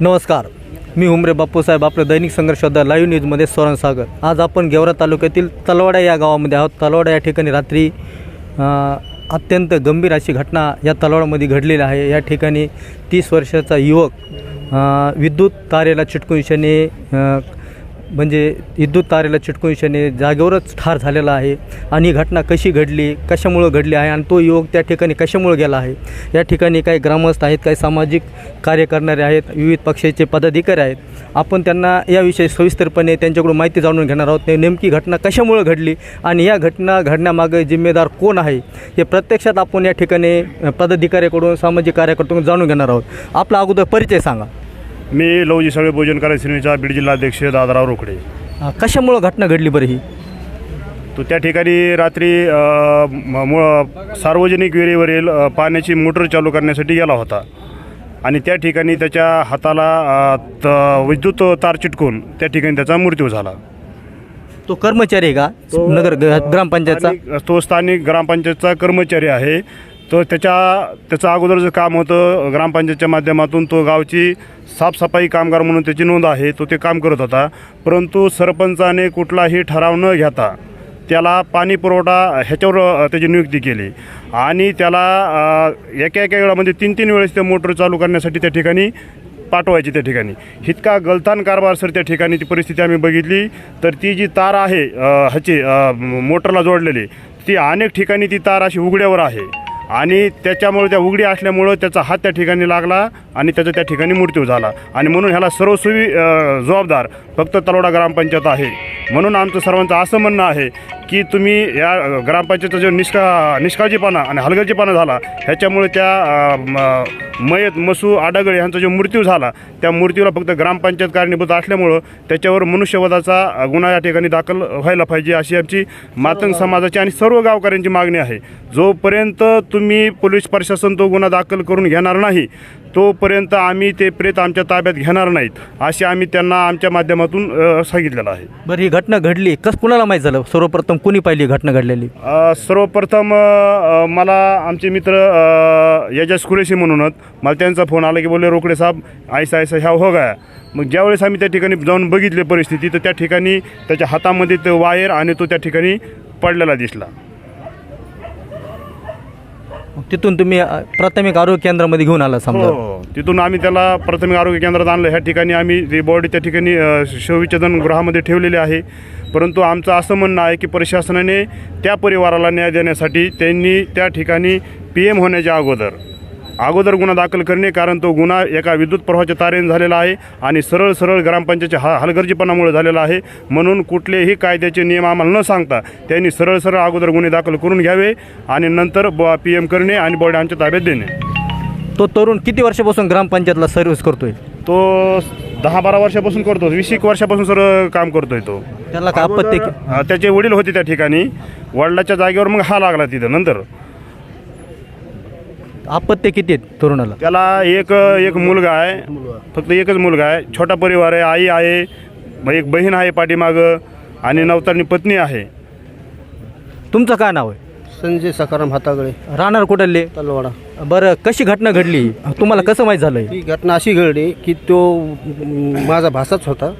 नमस्कार. मी उमरे बाप्पूसाहेब आपलं दैनिक संघर्ष लाईव्ह न्यूजमध्ये सोरण सागर. आज आपण गेवरा तालुक्यातील तलवाडा या गावामध्ये आहोत. तलवाडा या ठिकाणी रात्री अत्यंत गंभीर अशी घटना या तलवाडामध्ये घडलेली आहे. या ठिकाणी तीस वर्षाचा युवक विद्युत तारेला चिटकून शने म्हणजे विद्युत तारेला चिटकून शने जागेवरच ठार झालेला आहे आणि ही घटना कशी घडली कशामुळं घडली आहे आणि तो युवक त्या ठिकाणी कशामुळं गेला आहे? या ठिकाणी काही ग्रामस्थ आहेत काही सामाजिक कार्य करणारे आहेत विविध पक्षाचे पदाधिकारी आहेत. आपण त्यांना याविषयी सविस्तरपणे त्यांच्याकडून माहिती जाणून घेणार आहोत. नेमकी घटना कशामुळं घडली आणि या घटना घडण्यामागे जिम्मेदार कोण आहे हे प्रत्यक्षात आपण या ठिकाणी पदाधिकाऱ्याकडून सामाजिक कार्यकर्त्याकडून जाणून घेणार आहोत. आपला अगोदर परिचय सांगा. मी लवजी सगळे भोजन करायला श्रेणीचा बीड जिल्हाध्यक्ष दादाराव रोकडे. अ, कशामुळं घटना घडली बरं ही? तो त्या ठिकाणी रात्री अ, म- मु- सार्वजनिक विहिरीवरील अ, पाण्याची मोटर चालू करण्यासाठी गेला होता. आणि त्या ठिकाणी त्याच्या हाताला अ, त- विद्युत तार चिटकून त्या ठिकाणी त्याचा मृत्यू झाला. तो कर्मचारी आहे का? नगर ग्रामपंचायतचा? स्थानिक- तो स्थानिक ग्रामपंचायतचा कर्मचारी आहे. तो त्याच्या त्याचं अगोदरचं काम होतं ग्रामपंचायतच्या माध्यमातून तो गावची साफसफाई कामगार म्हणून त्याची नोंद आहे तो ते काम करत होता. परंतु सरपंचाने कुठलाही ठराव न घेता त्याला पाणी पुरवठा ह्याच्यावर त्याची नियुक्ती केली. आणि त्याला एका एका वेळा वेळामध्ये तीन तीन वेळेस ते मोटर चालू करण्यासाठी त्या ठिकाणी पाठवायची त्या ठिकाणी. इतका गलथान कारभार सर त्या ठिकाणी ती परिस्थिती आम्ही बघितली. तर ती जी तार आहे ह्याची मोटरला जोडलेली ती अनेक ठिकाणी ती तार अशी उघड्यावर आहे. आणि त्याच्यामुळे त्या उघडी असल्यामुळं त्याचा हात त्या ठिकाणी लागला आणि त्याचा त्या ठिकाणी मृत्यू झाला. आणि म्हणून ह्याला सर्वस्वी जबाबदार फक्त तलोडा ग्रामपंचायत आहे. म्हणून आमचं सर्वांचं असं म्हणणं आहे की तुम्ही या ग्रामपंचायतचा जो निष्का निष्काळजीपणा आणि हलगर्जीपणा झाला ह्याच्यामुळे त्या म- मयत मसू आडागळे यांचा जो मृत्यू झाला त्या मृत्यूला फक्त ग्रामपंचायत कारणीभूत असल्यामुळं त्याच्यावर मनुष्यवधाचा गुन्हा या ठिकाणी दाखल व्हायला पाहिजे अशी आमची मातंग समाजाची आणि सर्व गावकऱ्यांची मागणी आहे. जोपर्यंत तुम्ही पोलीस प्रशासन तो गुन्हा दाखल करून घेणार नाही तोपर्यंत आम्ही ते प्रेत आमच्या ताब्यात घेणार नाहीत असे आम्ही त्यांना आमच्या माध्यमातून अ, सांगितलेलं आहे. बरं ही घटना घडली. कस कुणाला माहीत झालं? सर्वप्रथम कुणी पाहिली ही घटना घडलेली? अ, सर्वप्रथम अ, मला आमचे मित्र अ, यजस कुरेशी म्हणूनच मला त्यांचा फोन आला की बोलले रोकडे साहेब ऐसा ऐसा ह्या हो गया. मग ज्यावेळेस आम्ही त्या ठिकाणी जाऊन बघितले परिस्थिती तर त्या ठिकाणी त्याच्या हातामध्ये ते वायर आणि तो त्या ठिकाणी पडलेला दिसला. तिथून तुम्ही अ, प्राथमिक आरोग्य केंद्रामध्ये घेऊन आला समजा. हो तिथून आम्ही त्याला प्राथमिक आरोग्य केंद्रात आणलं. ह्या ठिकाणी आम्ही जे बॉडी त्या ठिकाणी अ, शवविच्छेदन गृहामध्ये ठेवलेली आहे. परंतु आमचं असं म्हणणं आहे की प्रशासनाने त्या परिवाराला न्याय देण्यासाठी त्यांनी त्या ठिकाणी पी एम होण्याच्या अगोदर अगोदर गुन्हा दाखल करणे कारण तो गुन्हा एका विद्युत प्रवाहाच्या तारेने झालेला आहे आणि सरळ सरळ ग्रामपंचायतच्या हा हलगर्जीपणामुळे झालेला आहे. म्हणून कुठलेही कायद्याचे नियम आम्हाला न सांगता त्यांनी सरळ सरळ अगोदर गुन्हे दाखल करून घ्यावे आणि नंतर पी एम करणे आणि बॉडी आमच्या ताब्यात देणे. तो तरुण किती वर्षापासून ग्रामपंचायतला सर्व्हिस करतोय? तो दहा बारा वर्षापासून करतो वीस एक वर्षापासून सर काम करतोय तो. त्याला का आपत्ती अ, त्याचे वडील होते त्या ठिकाणी. वडिलाच्या जागेवर मग हा लागला तिथं नंतर. आपत्ती किती आहेत तरुणाला? त्याला एक एक मुलगा आहे. फक्त एकच मुलगा आहे. छोटा परिवार आहे आई आहे मग एक बहीण आहे पाठीमागं आणि नवतारणी पत्नी आहे. तुमचं काय नाव आहे? संजय सकाराम हातागळे राहणार कुठले तलवाडा. बरं कशी घटना घडली? तुम्हाला कसं माहीत झालं ही घटना अशी घडली की तो माझा भासाच होता.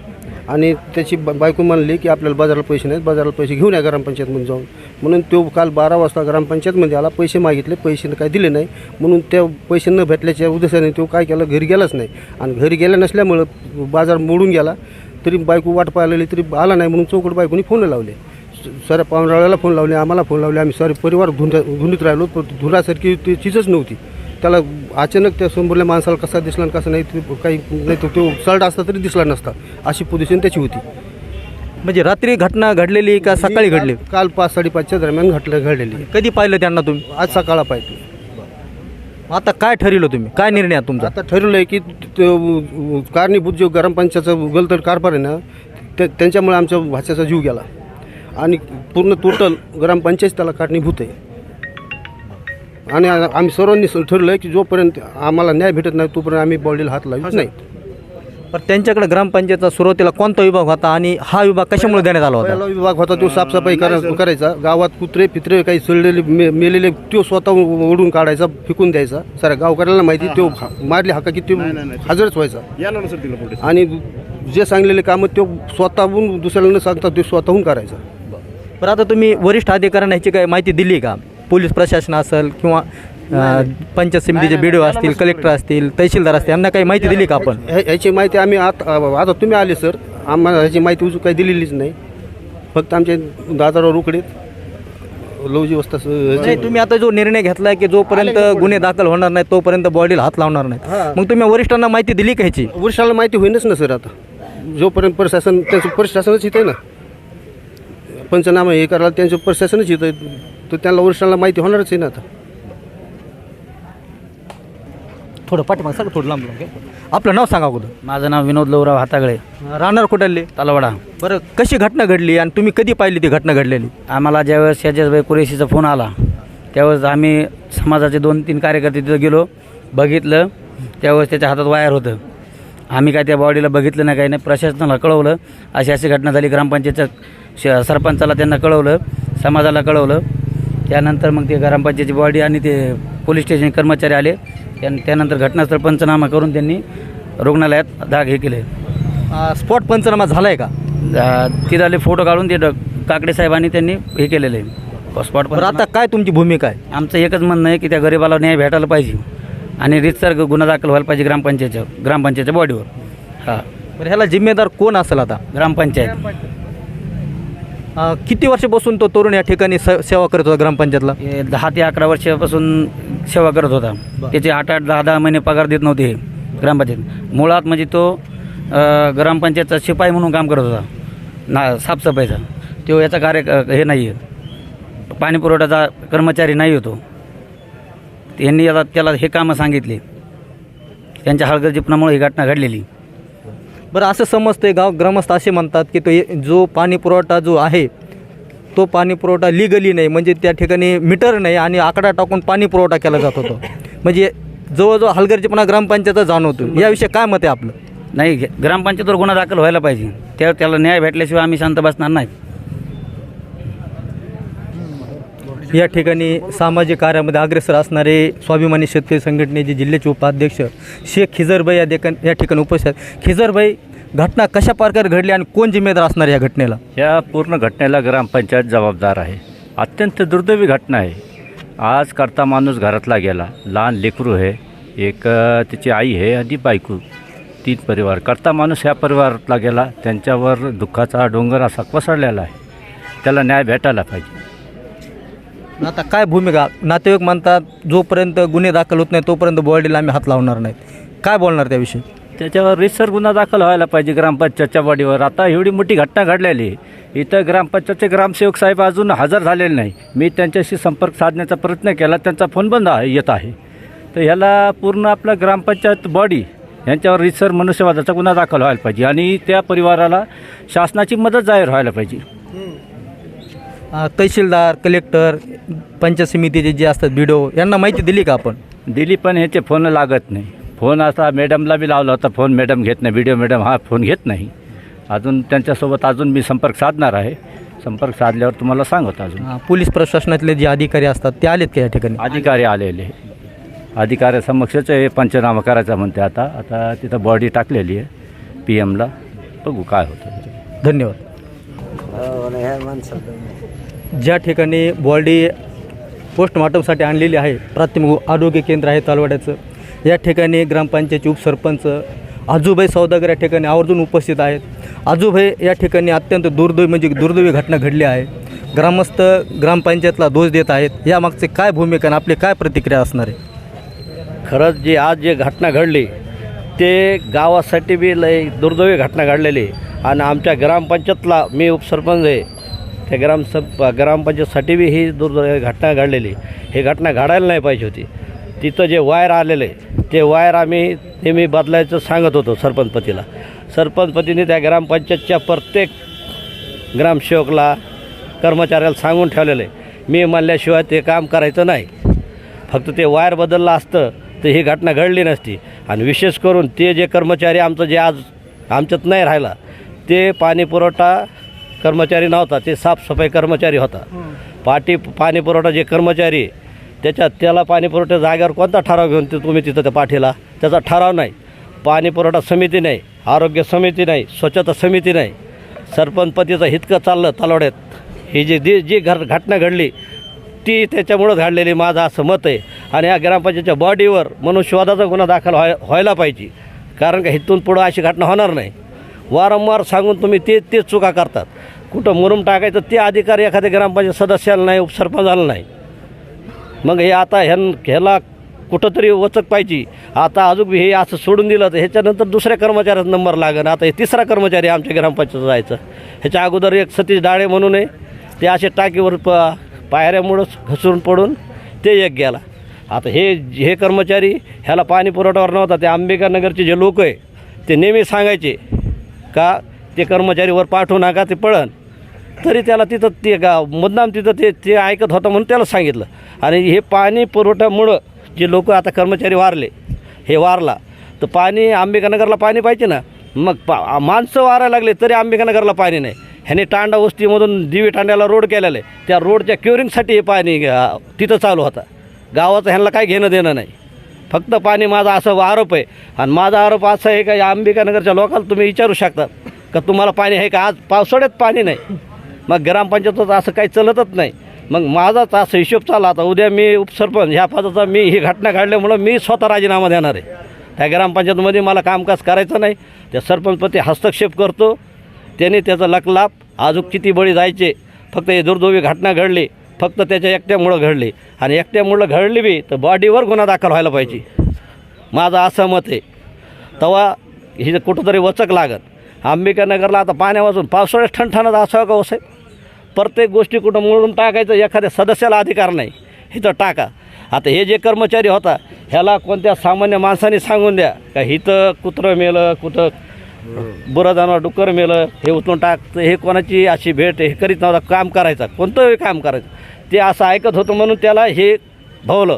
आणि त्याची ब- बायको म्हणली की आपल्याला बाजाराला पैसे नाहीत बाजाराला पैसे घेऊन या ग्रामपंचायतमध्ये जाऊन. म्हणून तो काल बारा वाजता ग्रामपंचायतमध्ये आला पैसे मागितले पैसे काय दिले नाही. म्हणून त्या पैसे न भेटल्याच्या उद्देशाने तो काय केलं घरी गेलाच नाही. आणि घरी गेला नसल्यामुळं बाजार मोडून गेला. तरी बायको वाट पाहिलेली तरी आला नाही म्हणून चौकट बायकोनी फोन लावले. सर पाहुणराळ्याला फोन लावले आम्हाला फोन लावले. आम्ही सारे परिवार धुंड धुंडीत राहिलो पण धुरासारखी ती चीजच नव्हती. त्याला अचानक त्या समोरल्या माणसाला कसा दिसला आणि कसा नाही ते काही नाही तो तो सल्ट असता तरी दिसला नसता. अशी पोझिशन त्याची होती. म्हणजे रात्री घटना घडलेली का सकाळी घडली? काल पाच साडेपाचच्या दरम्यान घटलं घडलेली. कधी पाहिलं त्यांना तुम्ही? आज सकाळला पाहिजे आता काय ठरवलं तुम्ही? काय निर्णय आहे तुमचा? आता ठरवलं आहे की तो कारणीभूत जो ग्रामपंचायतचा गलतड कारभार आहे ना त्या त्यांच्यामुळे आमच्या भाच्याचा जीव गेला. आणि पूर्ण टोटल ग्रामपंचायत त्याला कारणीभूत आहे. आणि आम्ही सर्वांनी ठरलं आहे की जोपर्यंत आम्हाला न्याय भेटत नाही तोपर्यंत आम्ही बॉडीला हात लावत नाही. पण त्यांच्याकडे ग्रामपंचायतचा सुरुवातीला कोणता विभाग होता आणि हा विभाग कशामुळे देण्यात आला होता? पहिला विभाग होता तो साफसफाई करा- करायचा. गावात कुत्रे फित्रे काही सडलेले मे- मेलेले तो स्वतः ओढून काढायचा फेकून द्यायचा. साऱ्या गावकऱ्याला माहिती तो मारली हाका की तो हजरच व्हायचा. याला नसेल दिलं पुढे. आणि जे सांगलेले कामं तो स्वतःहून दुसऱ्याला न सांगता तो स्वतःहून करायचा. बरं. आता तुम्ही वरिष्ठ अधिकाऱ्यांना ह्याची काय माहिती दिली का? पोलीस प्रशासन असेल किंवा पंचायत समितीचे बी असतील कलेक्टर असतील तहसीलदार असतील यांना काही माहिती दिली का आपण? ह्या- ह्याची माहिती आम्ही आता आता तुम्ही आले सर. आम्हाला ह्याची माहिती उजू काही दिलेलीच नाही. फक्त आमचे दादाराव रोकडे लवजी वस्ता नाही तुम्ही आता जो निर्णय घेतलाय की जोपर्यंत गुन्हे दाखल होणार नाही तोपर्यंत बॉडीला हात लावणार. नाही मग तुम्ही वरिष्ठांना माहिती दिली का ह्याची? वर्षाला माहिती होईनच ना सर आता. जोपर्यंत प्रशासन त्यांचं प्रशासनच येतं ना. पंचनामा हे करायला त्यांचं प्रशासनच येतं तर त्यांना वर्षाला माहिती होणारच आहे ना आता. थोडं पाठीमाग सर थोडं लांब लांब घे. आपलं नाव सांगा अगोदर. माझं नाव विनोद लवराव हातागळे. राहणार कुठले तलवाडा. बरं कशी घटना घडली आणि तुम्ही कधी पाहिली ती घटना घडलेली? आम्हाला ज्यावेळेस शहजाजबाई कुरेशीचा फोन आला त्यावेळेस आम्ही समाजाचे दोन तीन कार्यकर्ते तिथं गेलो बघितलं त्यावेळेस त्याच्या हातात वायर होतं. आम्ही काय त्या बॉडीला बघितलं नाही काही नाही प्रशासनाला कळवलं. अशी अशी घटना झाली ग्रामपंचायतच्या श सरपंचाला त्यांना कळवलं समाजाला कळवलं. त्यानंतर मग ते ग्रामपंचायतची बॉडी आणि ते पोलीस स्टेशन कर्मचारी आले. त्यान त्यानंतर घटनास्थळ पंचनामा करून त्यांनी रुग्णालयात दाग हे केले. स्पॉट पंचनामा झालाय का? तिथं आले फोटो काढून ते काकडे साहेबांनी त्यांनी हे केलेलं. आहे स्पॉट बरं आता काय तुमची भूमिका आहे? आमचं एकच म्हणणं आहे की त्या गरीबाला न्याय भेटायला पाहिजे आणि रितसर गुन्हा दाखल व्हायला पाहिजे ग्रामपंचायतच्या ग्रामपंचायतच्या बॉडीवर. हां. बरं ह्याला जिम्मेदार कोण असेल आता? ग्रामपंचायत. अं, किती वर्षापासून तो तरुण या ठिकाणी स सेवा करत होता ग्रामपंचायतला? हे दहा ते अकरा वर्षापासून सेवा करत होता. त्याचे आठ आठ दहा दहा महिने पगार देत नव्हते हे ग्रामपंचायत. मुळात म्हणजे तो अं, ग्रामपंचायतचा शिपाई म्हणून काम करत होता. ना साफसफाईचा. तो याचा कार्य हे नाही आहे पाणी पुरवठ्याचा कर्मचारी नाही होतो. यांनी आता त्याला हे कामं सांगितले. त्यांच्या हलगर्जीपणामुळे ही घटना घडलेली. बरं असं समजते गाव ग्रामस्थ असे म्हणतात की तो जो पाणी पुरवठा जो आहे तो पाणी पुरवठा लिगली नाही म्हणजे त्या ठिकाणी मीटर नाही आणि आकडा टाकून पाणी पुरवठा केला जात होतो. म्हणजे जवळजवळ हलगर्जीपणा ग्रामपंचायतचा जाणवतो याविषयी काय मत आहे आपलं? नाही घे- ग्रामपंचायतीवर गुन्हा दाखल व्हायला पाहिजे. त्या त्याला न्याय भेटल्याशिवाय आम्ही शांत बसणार नाही. या ठिकाणी सामाजिक कार्यामध्ये अग्रेसर असणारे स्वाभिमानी शेतकरी संघटनेचे जिल्ह्याचे उपाध्यक्ष शेख खिजरबाई या देखन या ठिकाणी उपस्थित खिजरबाई घटना कशा प्रकारे घडली आणि कोण जिम्मेदार असणार या घटनेला? या पूर्ण घटनेला ग्रामपंचायत जबाबदार आहे. अत्यंत दुर्दैवी घटना आहे. आज करता माणूस घरातला गेला. लहान लेकरू आहे. एक तिची आई आहे आणि बायको. तीन परिवार. करता माणूस ह्या परिवारातला गेला. त्यांच्यावर दुःखाचा डोंगर असा कोसळलेला आहे. त्याला न्याय भेटायला पाहिजे. आता काय भूमिका? नातेवाईक म्हणतात जोपर्यंत गुन्हे दाखल होत नाही तोपर्यंत बॉडीला आम्ही हात लावणार नाहीत काय बोलणार त्याविषयी? त्याच्यावर रिसर गुन्हा दाखल व्हायला पाहिजे ग्रामपंचायतच्या बॉडीवर. आता एवढी मोठी घटना घडलेली आहे. इथं ग्रामपंचायतचे ग्रामसेवक साहेब अजून हजर झालेले नाही. मी त्यांच्याशी संपर्क साधण्याचा प्रयत्न केला. त्यांचा फोन बंद आहे येत आहे. तर ह्याला पूर्ण आपलं ग्रामपंचायत बॉडी यांच्यावर रिसर मनुष्यवादाचा गुन्हा दाखल व्हायला पाहिजे. आणि त्या परिवाराला शासनाची मदत जाहीर व्हायला पाहिजे. तहसीलदार कलेक्टर पंचायत समितीचे जे असतात बिडो यांना माहिती दिली का आपण? दिली पण ह्याचे फोन लागत नाही. फोन असा मॅडमला बी लावला होता फोन मॅडम घेत नाही व्हिडिओ मॅडम हा फोन घेत नाही. अजून त्यांच्यासोबत अजून मी संपर्क साधणार आहे. संपर्क साधल्यावर तुम्हाला सांगतो अजून. पोलीस प्रशासनातले जे अधिकारी असतात ते आलेत का या ठिकाणी? अधिकारी आलेले. अधिकाऱ्यासमक्षच हे पंचनामा करायचा म्हणते आता. आता तिथं बॉडी टाकलेली आहे पी एमला बघू काय होतं. धन्यवाद. ज्या ठिकाणी बॉडी पोस्टमॉर्टमसाठी आणलेली आहे प्राथमिक आरोग्य केंद्र आहे तालवाड्याचं. या ठिकाणी ग्रामपंचायतचे उपसरपंच आजूबाई सौदागर या ठिकाणी आवर्जून उपस्थित आहेत. आजूबाई या ठिकाणी अत्यंत दुर्दैवी म्हणजे दुर्दैवी घटना घडली आहे. ग्रामस्थ ग्रामपंचायतला दोष देत आहेत. यामागचे काय भूमिका आणि आपली काय प्रतिक्रिया असणार आहे? खरंच जी आज जे घटना घडली ते गावासाठी बी लय दुर्दैवी घटना घडलेली. आहे. आणि आमच्या ग्रामपंचायतला मी उपसरपंच आहे. त्या ग्राम ग्रामपंचायतसाठी बी ही दुर्दैवी घटना घडलेली. ही घटना घडायला नाही पाहिजे होती. तिथं जे वायर आलेलं आहे ते वायर आम्ही नेहमी बदलायचं सांगत होतो सरपंचपतीला सरपंचपतीने त्या ग्रामपंचायतच्या प्रत्येक ग्रामसेवकला कर्मचाऱ्याला सांगून ठेवलेलं. आहे मी म्हणल्याशिवाय ते काम करायचं नाही. फक्त ते वायर बदललं असतं तर ही घटना घडली नसती. आणि विशेष करून ते जे कर्मचारी आमचं जे आज आमच्यात नाही राहिला ते पाणी पुरवठा कर्मचारी नव्हता ते साफसफाई कर्मचारी होता. पाटी पाणी पुरवठा जे कर्मचारी त्याच्यात त्याला पाणी पुरवठा जागेवर कोणता ठराव घेऊन ते तुम्ही तिथं त्या पाठीला? त्याचा ठराव नाही. पाणी पुरवठा समिती नाही आरोग्य समिती नाही स्वच्छता समिती नाही. सरपंचपतीचं हितकं चाललं तलवड्यात. ही जी जी जी घर घटना घडली ती त्याच्यामुळं घडलेली माझं असं मत आहे. आणि या ग्रामपंचायतच्या बॉडीवर मनुष्यवादाचा गुन्हा दाखल व्हाय व्हायला पाहिजे. कारण का इथून पुढं अशी घटना होणार नाही. वारंवार सांगून तुम्ही ते तेच चुका करतात. कुठं मुरुम टाकायचं ते अधिकार एखाद्या ग्रामपंचायत सदस्याला नाही उपसरपंचाला नाही. मग हे आता ह्यान ह्याला कुठंतरी वचक पाहिजे. आता अजून हे असं सोडून दिलं तर ह्याच्यानंतर दुसऱ्या कर्मचाऱ्याचा नंबर लागेल. आता हे तिसरा कर्मचारी आमच्या ग्रामपंचायत जायचं. ह्याच्या अगोदर एक सतीश डाळे म्हणून आहे. ते असे टाकीवर प पायऱ्यामुळं घसरून पडून ते एक गेला. आता हे हे कर्मचारी ह्याला पाणी पुरवठावर नव्हता. ते आंबेडकरनगरचे जे लोक आहे ते नेहमी सांगायचे का ते कर्मचारीवर पाठवू नका ते पळण तरी त्याला तिथं ते गा मुद्दाम तिथं ते ते ऐकत होतं म्हणून त्याला सांगितलं. आणि हे पाणी पुरवठ्यामुळं जे लोक आता कर्मचारी वारले हे वारला. तर पाणी आंबेडकरनगरला पाणी पाहिजे ना? मग पा माणसं वारायला लागले तरी आंबेडकरनगरला पाणी नाही. ह्याने तांडा वस्तीमधून दिवी टांड्याला रोड केलेला. आहे त्या रोडच्या क्युरिंगसाठी हे पाणी तिथं चालू होता. गावाचं ह्यांना काय घेणं देणं नाही. फक्त पाणी माझा असं आरोप आहे. आणि माझा आरोप असा आहे का या अंबिकानगरच्या लोकांना तुम्ही विचारू शकता. का तुम्हाला पाणी आहे का? आज पावसाळ्यात पाणी नाही. मग ग्रामपंचायतचं असं काही चलतच नाही. मग माझाच असं हिशोब चालला आता. उद्या मी उपसरपंच ह्या पदाचा मी ही घटना घडल्यामुळं मी स्वतः राजीनामा देणार आहे. त्या ग्रामपंचायतमध्ये मला कामकाज करायचं नाही. त्या सरपंचपती हस्तक्षेप करतो. त्याने त्याचा लकलाप अजून किती बळी जायचे. फक्त हे दुर्दैवी घटना घडली. फक्त त्याच्या एकट्यामुळं घडली. आणि एकट्यामुळं घडली बी तर बॉडीवर गुन्हा दाखल व्हायला पाहिजे. माझं असं मत आहे. तेव्हा ही कुठंतरी वचक लागत. अंबिकानगरला आता पाण्यापासून पावसाळ्यात ठणठणत असावं का हो वसाय प्रत्येक गोष्टी कुठं मोडून टाकायचं एखाद्या सदस्याला अधिकार नाही. इथं टाका. आता हे जे कर्मचारी होता ह्याला कोणत्या सामान्य माणसाने सांगून द्या? का इथं कुत्रं मेलं कुठं बुरा जनावर डुक्कर मेलं हे उचलून टाकतं हे कोणाची अशी भेट हे करीत नव्हता काम करायचा कोणतंही काम करायचं. ते असं ऐकत होतं म्हणून त्याला हे भवलं.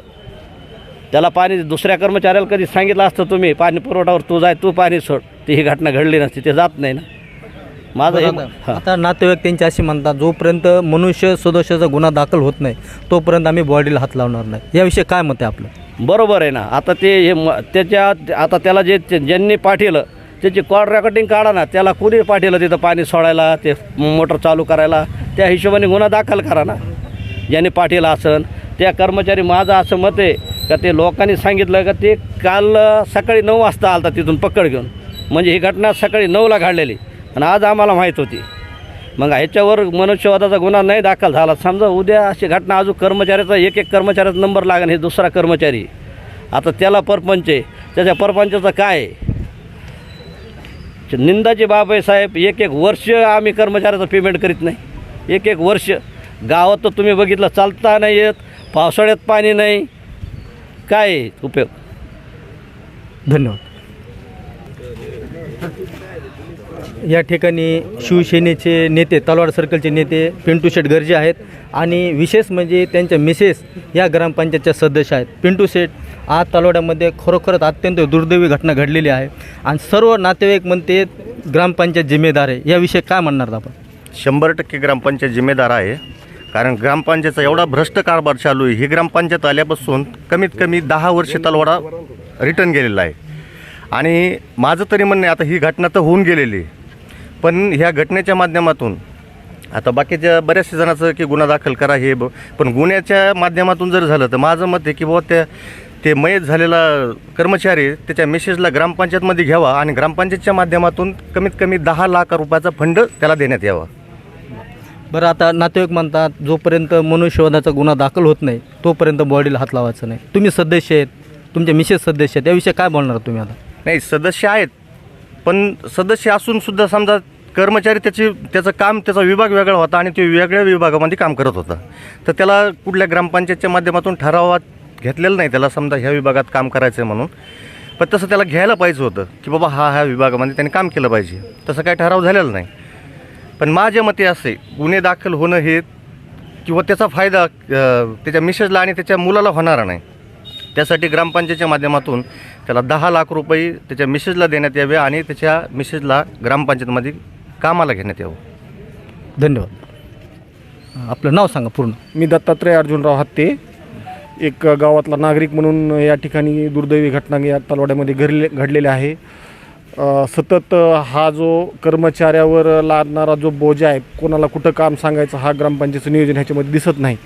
त्याला पाणी दुसऱ्या कर्मचाऱ्याला कधी सांगितलं असतं तुम्ही पाणी पुरवठावर तू जाय तू पाणी सोड. ती ही घटना घडली नसती ते जात नाही ना. माझं हे आता नातेवाईक त्यांची अशी म्हणतात जोपर्यंत मनुष्य सदस्याचा गुन्हा दाखल होत नाही तोपर्यंत आम्ही बॉडीला हात लावणार नाही. याविषयी काय मत आहे आपलं? बरोबर आहे ना. आता ते हे म त्याच्या आता त्याला जे ज्यांनी पाठवलं त्याची कॉल रेकॉर्डिंग काढा ना त्याला कुणी पाठवलं तिथं पाणी सोडायला ते मोटर चालू करायला त्या हिशोबाने गुन्हा दाखल करा ना. ज्यांनी पाठवलं असन त्या कर्मचारी माझं असं मत आहे का ते लोकांनी सांगितलं का ते काल सकाळी नऊ वाजता आलता तिथून पकड घेऊन. म्हणजे ही घटना सकाळी नऊला घडलेली. आणि आज आम्हाला माहीत होती. मग ह्याच्यावर मनुष्यवादाचा गुन्हा नाही दाखल झाला. समजा उद्या अशी घटना अजून कर्मचाऱ्याचा एक एक कर्मचाऱ्याचा नंबर लागेल हे दुसरा कर्मचारी. आता त्याला परपंच आहे. त्याच्या परपंचाचं काय आहे? निंदाची बाब आहे साहेब. एक एक वर्ष आम्ही कर्मचाऱ्याचं पेमेंट करीत नाही. एक एक वर्ष. गावात तर तुम्ही बघितलं चालता नाही येत पावसाळ्यात पाणी नाही. काय उपयोग? धन्यवाद. या ठिकाणी शिवसेनेचे नेते तलवाड सर्कलचे नेते पिंटू शेठ गरजे आहेत. आणि विशेष म्हणजे त्यांच्या मिसेस या ग्रामपंचायतच्या सदस्य आहेत. पिंटू शेठ आज तलवाड्यामध्ये खरोखरच अत्यंत दुर्दैवी घटना घडलेली आहे. आणि सर्व नातेवाईक म्हणते ग्रामपंचायत जिम्मेदार आहे. याविषयी काय म्हणणार आपण? शंभर टक्के ग्रामपंचायत जिम्मेदार आहे. कारण ग्रामपंचायतचा एवढा भ्रष्ट कारभार चालू आहे. ही ग्रामपंचायत आल्यापासून कमीत कमी दहा वर्ष तलवाडा रिटर्न गेलेला आहे. आणि माझं तरी म्हणणं आता ही घटना तर होऊन गेलेली आहे. पण ह्या घटनेच्या माध्यमातून आता बाकीच्या बऱ्याचशा जणांचं की गुन्हा दाखल करा हे ब- पण गुन्ह्याच्या माध्यमातून जर झालं तर माझं मत आहे की बाबा त्या ते मयत झालेला कर्मचारी त्याच्या मेसेजला ग्रामपंचायतमध्ये घ्यावा आणि ग्रामपंचायतच्या माध्यमातून कमीत कमी दहा लाख रुपयाचा फंड त्याला देण्यात यावा. बरं आता नातेवाईक म्हणतात जोपर्यंत मनुष्यवधाचा गुन्हा दाखल होत नाही तोपर्यंत बॉडीला हात लावायचं नाही. तुम्ही सदस्य आहेत तुमचे मिसेस सदस्य आहेत याविषयी काय बोलणार तुम्ही आता? नाही सदस्य आहेत पण सदस्य असून सुद्धा समजा कर्मचारी त्याची त्याचं काम त्याचा विभाग वेगळा होता आणि तो वेगळ्या विभागामध्ये काम करत होता. तर त्याला कुठल्या ग्रामपंचायतच्या माध्यमातून ठरावात घेतलेलं नाही. त्याला समजा ह्या विभागात काम करायचं आहे म्हणून. पण तसं त्याला घ्यायला पाहिजे होतं की बाबा हा ह्या विभागामध्ये त्याने काम केलं पाहिजे. तसं काही ठराव झालेला नाही. पण माझ्या मते असे गुन्हे दाखल होणं हे किंवा त्याचा फायदा त्याच्या मिसेसला आणि त्याच्या मुलाला होणारा नाही. त्यासाठी ग्रामपंचायतच्या माध्यमातून त्याला दहा लाख रुपये त्याच्या मिसेसला देण्यात यावे आणि त्याच्या मिसेसला ग्रामपंचायतमध्ये कामाला घेण्यात यावं. धन्यवाद. आपलं नाव सांगा पूर्ण. मी दत्तात्रय अर्जुनराव हत्ते. एक गावातला नागरिक म्हणून या ठिकाणी दुर्दैवी घटना या तलवाड्यामध्ये घडले घडलेल्या आहे. अ, सतत हा जो कर्मचाऱ्यावर लादणारा जो बोजा आहे कोणाला कुठं काम सांगायचं हा ग्रामपंचायतचं नियोजन ह्याच्यामध्ये दिसत नाही.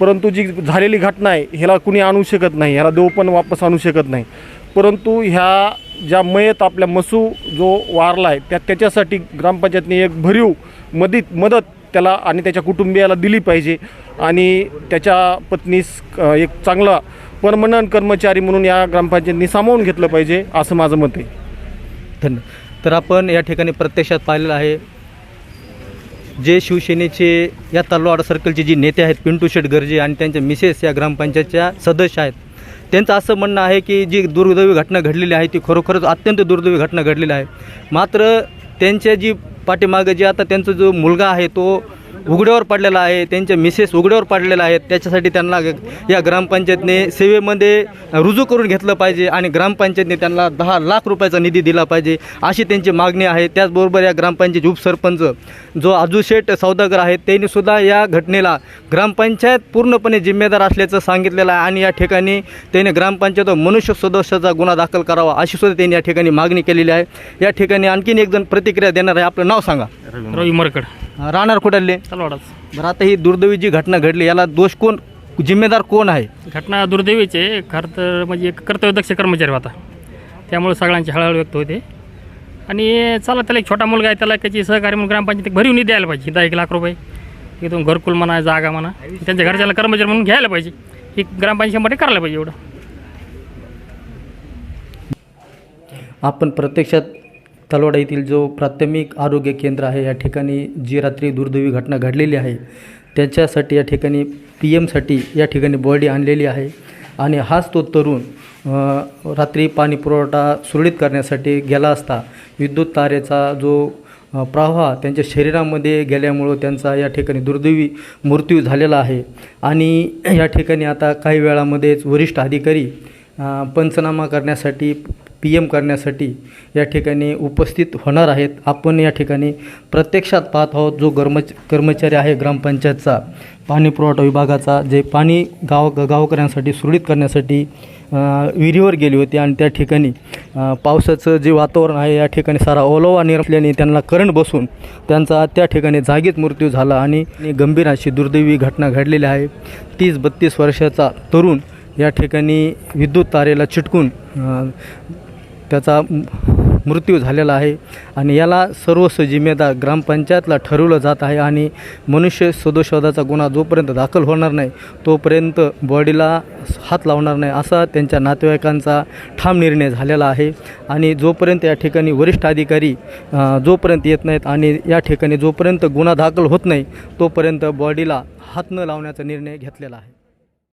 परंतु जी झालेली घटना आहे ह्याला कुणी आणू शकत नाही ह्याला देव पण वापस आणू शकत नाही. परंतु ह्या ज्या मयत आपल्या मसू जो वारला आहे त्या त्याच्यासाठी ग्रामपंचायतने एक भरीव मदत मदत त्याला आणि त्याच्या कुटुंबियाला दिली पाहिजे. आणि त्याच्या पत्नीस एक चांगला परमनंट कर्मचारी म्हणून या ग्रामपंचायतनी सामावून घेतलं पाहिजे असं माझं मत आहे. धन्यवाद तर आपण या ठिकाणी प्रत्यक्षात पाहिलेलं आहे जे शिवसेनेचे या तलवाड सर्कलचे जे नेते आहेत पिंटू शेट गर्जे आणि त्यांच्या मिसेस या ग्रामपंचायतच्या सदस्य आहेत त्यांचं असं म्हणणं आहे की जी दुर्दैवी घटना घडलेली आहे ती खरोखरच अत्यंत दुर्दैवी घटना घडलेली आहे. मात्र त्यांच्या जी पाठीमागं जे आता त्यांचा जो मुलगा आहे तो उघड्यावर पडलेला आहे त्यांच्या मिसेस उघड्यावर पडलेल्या आहेत. त्याच्यासाठी त्यांना या ग्रामपंचायतने सेवेमध्ये रुजू करून घेतलं पाहिजे आणि ग्रामपंचायतने त्यांना दहा लाख रुपयाचा निधी दिला पाहिजे अशी त्यांची मागणी आहे. त्याचबरोबर या ग्रामपंचायत उपसरपंच जो आजूशेठ सौदागर आहेत त्यांनी सुद्धा या घटनेला ग्रामपंचायत पूर्णपणे जिम्मेदार असल्याचं सांगितलेलं आहे आणि या ठिकाणी त्यांनी ग्रामपंचायत मनुष्य सदस्याचा गुन्हा दाखल करावा अशी सुद्धा त्यांनी या ठिकाणी मागणी केलेली आहे. या ठिकाणी आणखीन एक जण प्रतिक्रिया देणार आहे. आपलं नाव सांगा. रवी मरकड. राहणार कुठले? तलवाडाच. बरं आता ही दुर्दैवी जी घटना घडली याला दोष कोण जिम्मेदार कोण आहे? घटना दुर्दैवीचे खरं तर म्हणजे एक कर्तव्यदक्ष कर्मचारी होता. त्यामुळे सगळ्यांची हळहळ व्यक्त होते. आणि चला त्याला एक छोटा मुलगा आहे. त्याला त्याची सहकार्य म्हणून ग्रामपंचायत भरीव निधी द्यायला पाहिजे. दहा एक लाख रुपये. इथून घरकुल म्हणा जागा म्हणा त्यांच्या घरच्याला कर्मचारी म्हणून घ्यायला पाहिजे. ही ग्रामपंचायतीमध्ये करायला पाहिजे एवढं. आपण प्रत्यक्षात तलवाडा येथील जो प्राथमिक आरोग्य केंद्र आहे या ठिकाणी जी रात्री दुर्दैवी घटना घडलेली आहे त्याच्यासाठी या ठिकाणी पी एमसाठी या ठिकाणी बॉडी आणलेली आहे आणि हाच तो तरुण रात्री पाणी पुरवठा सुरळीत करण्यासाठी गेला असता विद्युत तारेचा जो प्रवाह त्यांच्या शरीरामध्ये गेल्यामुळं त्यांचा या ठिकाणी दुर्दैवी मृत्यू झालेला आहे. आणि या ठिकाणी आता काही वेळामध्येच वरिष्ठ अधिकारी पंचनामा करण्यासाठी पी एम करण्यासाठी या ठिकाणी उपस्थित होणार आहेत. आपण या ठिकाणी प्रत्यक्षात पाहत आहोत जो कर्मच कर्मचारी आहे ग्रामपंचायतचा. पाणी पुरवठा विभागाचा जे पाणी गाव गावकऱ्यांसाठी सुरळीत करण्यासाठी विहिरीवर गेली होती आणि त्या ठिकाणी पावसाचं जे वातावरण आहे या ठिकाणी सारा ओलावा निरपल्याने त्यांना करंट बसून त्यांचा त्या ठिकाणी जागीच मृत्यू झाला आणि गंभीर अशी दुर्दैवी घटना घडलेली आहे. तीस बत्तीस वर्षाचा तरुण या ठिकाणी विद्युत तारेला चिटकून त्याचा मृत्यू झालेला आहे आणि याला सर्वस्व जिम्मेदार ग्रामपंचायतला ठरवलं जात आहे आणि मनुष्य सदोशोधाचा गुन्हा जोपर्यंत दाखल होणार नाही तोपर्यंत बॉडीला हात लावणार नाही असा त्यांच्या नातेवाईकांचा ठाम निर्णय झालेला आहे. आणि जोपर्यंत या ठिकाणी वरिष्ठ अधिकारी जोपर्यंत येत नाहीत आणि या ठिकाणी जोपर्यंत गुन्हा दाखल होत नाही तोपर्यंत बॉडीला हात न लावण्याचा निर्णय घेतलेला आहे.